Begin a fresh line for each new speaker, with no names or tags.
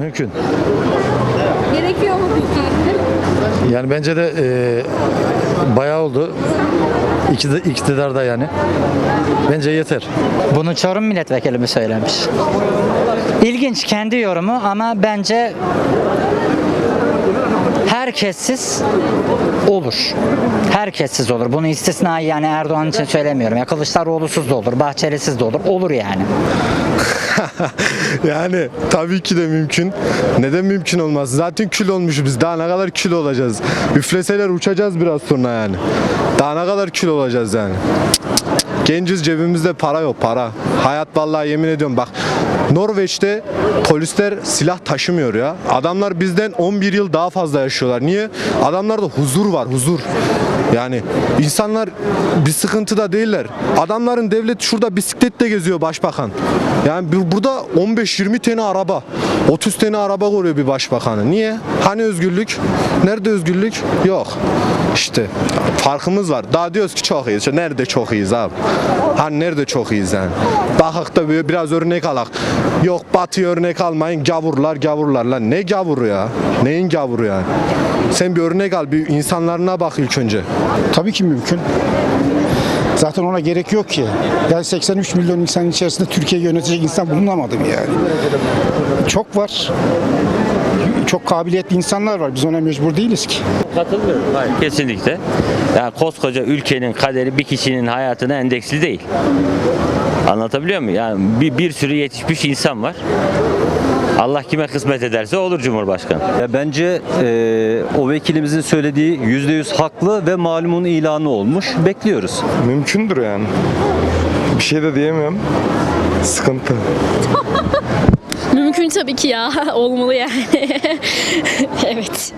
Mümkün.
Gerekiyor mu peki?
Yani bence de e, bayağı oldu. İktidar, iktidarda yani. Bence yeter.
Bunu Çorum milletvekili mi söylemiş? İlginç kendi yorumu ama bence herkessiz olur. Herkessiz olur. Bunu istisnai yani Erdoğan için söylemiyorum. Ya Kılıçdaroğlu'suz da olur, Bahçeli'siz de olur. Olur yani.
Yani tabii ki de mümkün. Neden mümkün olmaz? Zaten kül olmuşuz biz. Daha ne kadar kül olacağız? Üfleseler uçacağız biraz sonra yani. Daha ne kadar kül olacağız yani? Genciz cebimizde para yok para. Hayat vallahi yemin ediyorum bak Norveç'te polisler silah taşımıyor ya. Adamlar bizden 11 yıl daha fazla yaşıyorlar. Niye? Adamlarda huzur var huzur. Yani insanlar bir sıkıntıda değiller. Adamların devlet şurada bisikletle geziyor başbakan. Yani burada 15-20 tane araba, 30 tane araba koruyor bir başbakanı. Niye? Hani özgürlük? Nerede özgürlük? Yok. İşte farkımız var. Daha diyoruz ki çok iyiyiz. Nerede çok iyiyiz abi? Hani nerede çok iyiyiz yani? Bakak da biraz örnek alak. Yok batı örnek almayın gavurlar gavurlar lan. Ne gavuru ya? Neyin gavuru yani? Sen bir örnek al bir insanlarına bak ilk önce.
Tabii ki mümkün. Zaten ona gerek yok ki. Yani 83 milyon insanın içerisinde Türkiye'yi yönetecek insan bulunamadı yani? Çok var. Çok kabiliyetli insanlar var. Biz ona mecbur değiliz ki.
Katılmıyorum. Hayır. Kesinlikle. Yani koskoca ülkenin kaderi bir kişinin hayatına endeksli değil. Anlatabiliyor muyum? Yani bir, bir sürü yetişmiş insan var. Allah kime kısmet ederse olur Cumhurbaşkanı.
Ya bence e, o vekilimizin söylediği %100 haklı ve malumun ilanı olmuş. Bekliyoruz.
Mümkündür yani. Bir şey de diyemiyorum. Sıkıntı.
Mümkün tabii ki ya. Olmalı yani. evet.